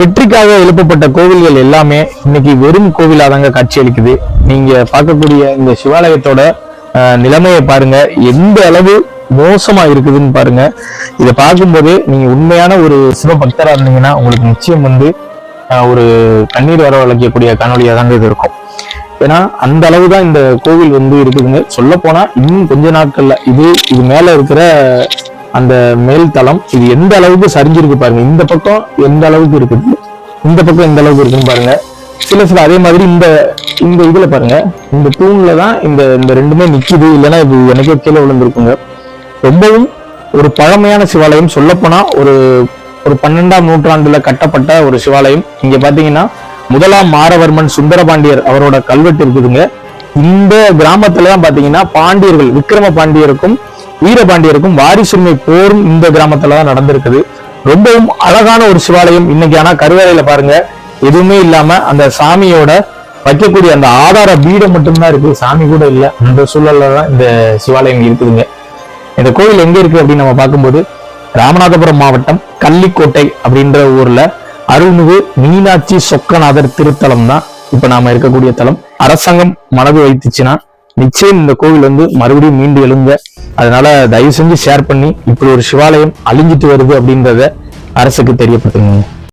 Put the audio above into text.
வெற்றிக்காக எழுப்பப்பட்ட கோவில்கள் எல்லாமே இன்னைக்கு வெறும் கோவிலாதாங்க காட்சி அளிக்குது. நீங்க பார்க்கக்கூடிய இந்த சிவாலயத்தோட நிலைமையை பாருங்க. எந்த அளவு மோசமா இருக்குதுன்னு பாருங்க. இதை பார்க்கும்போது நீங்க உண்மையான ஒரு சிவபக்தரா இருந்தீங்கன்னா உங்களுக்கு நிச்சயம் வந்து ஒரு கண்ணீர் வர வளைக்கக்கூடிய காணொலியா தாங்க இது இருக்கும். ஏன்னா அந்த அளவு தான் இந்த கோவில் வந்து இருக்குதுங்க. சொல்ல போனா இன்னும் கொஞ்ச நாட்கள்ல இது இது மேல இருக்கிற அந்த மேல் தளம் இது எந்த அளவுக்கு சரிஞ்சிருக்கு பாருங்க. இந்த பக்கம் எந்த அளவுக்கு இருக்குது? இந்த பக்கம் எந்த அளவுக்கு இருக்குன்னு பாருங்க. சில சில அதே மாதிரி இந்த இந்த இதுல பாருங்க. இந்த தூண்ல தான் இந்த இந்த ரெண்டுமே நிக்குது. இல்லைன்னா இது எனக்கே கீழே விழுந்திருக்குங்க. ரொம்பவும் ஒரு பழமையான சிவாலயம். சொல்லப்போனா ஒரு ஒரு பன்னெண்டாம் நூற்றாண்டுல கட்டப்பட்ட ஒரு சிவாலயம். இங்க பாத்தீங்கன்னா முதலாம் மாரவர்மன் சுந்தரபாண்டியர் அவரோட கல்வெட்டு இருக்குதுங்க. இந்த கிராமத்துல தான் பாத்தீங்கன்னா பாண்டியர்கள் விக்ரம பாண்டியருக்கும் வீரபாண்டியருக்கும் வாரிசுரிமை போரும் இந்த கிராமத்துல தான் நடந்திருக்குது. ரொம்பவும் அழகான ஒரு சிவாலயம். இன்னைக்கு ஆனா கருவறையில பாருங்க எதுவுமே இல்லாம அந்த சாமியோட வைக்கக்கூடிய அந்த ஆதார பீடம் மட்டும்தான் இருக்கு சாமி கூட இல்ல. அந்த சூழல்ல தான் இந்த சிவாலயம் இருக்குதுங்க. இந்த கோயில் எங்க இருக்கு அப்படின்னு நம்ம பார்க்கும்போது ராமநாதபுரம் மாவட்டம் கள்ளிக்கோட்டை அப்படின்ற ஊர்ல அருள்மிகு மீனாட்சி சொக்கநாதர் திருத்தலம் தான் இப்ப நாம இருக்கக்கூடிய தலம் அரசாங்கம் மனது வைத்துச்சுன்னா நிச்சயம் இந்த கோவில் வந்து மறுபடியும் மீண்டு எழுங்க. அதனால தயவு செஞ்சு ஷேர் பண்ணி இப்படி ஒரு சிவாலயம் அழிஞ்சிட்டு வருது அப்படின்றத அரசுக்கு தெரியப்படுத்துங்க.